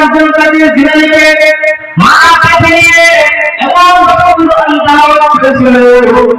আব্দুল কাদের মাথা পেতে নিয়ে করেছিল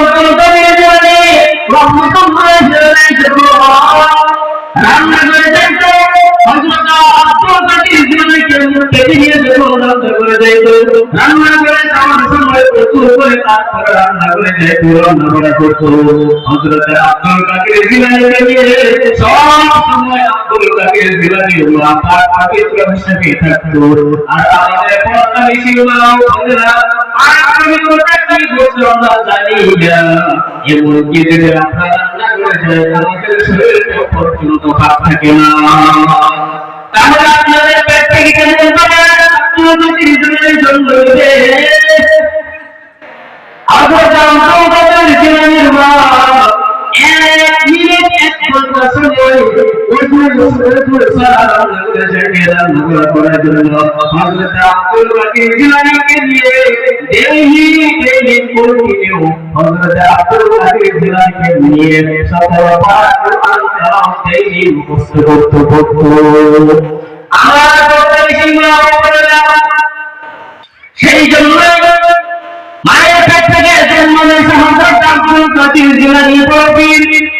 হযরত আব্দুল কাদের জিলানী রান্না করে যাইতো হযরত আব্দুল কাদের জিলানীকে পেটে নিয়ে রান্না করে যাইতো রান্না করে যাওয়ার সময় প্রচুর করে কাজ রান্না করে যাইতো রান্না করা করতো হযরত আব্দুল কাদের জিলানীকে নিয়ে সব সময় আব্দুল কাদের জিলানীর মা তার পবিত্র হিসেবে থাকতো আর আমাদের পর্দানি ছিল না আর আমি কোথা ভাত থাকে না। আপনাদের সেই জন্য মায়ের পেট থেকে জন্ম নিয়েছে হযরত আব্দুল কাদের জিলানী পীর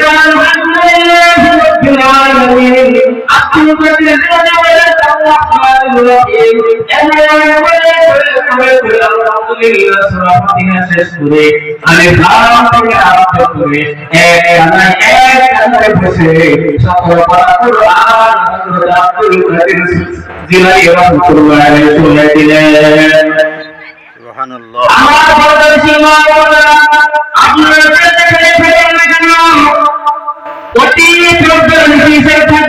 আমি ভারত থেকে আরম্ভ করে এক আনায় এক আনায় বসে সকল পরাপুর আর আব্দুল কাদের জিলাই রহমতুল্লাহ আলাইহি চলে দিলেন সুবহানাল্লাহ আমার পরদেশী মা বোনেরা আপনারা দেখে ফেলেন না কেন অতি প্রবল হিসেবে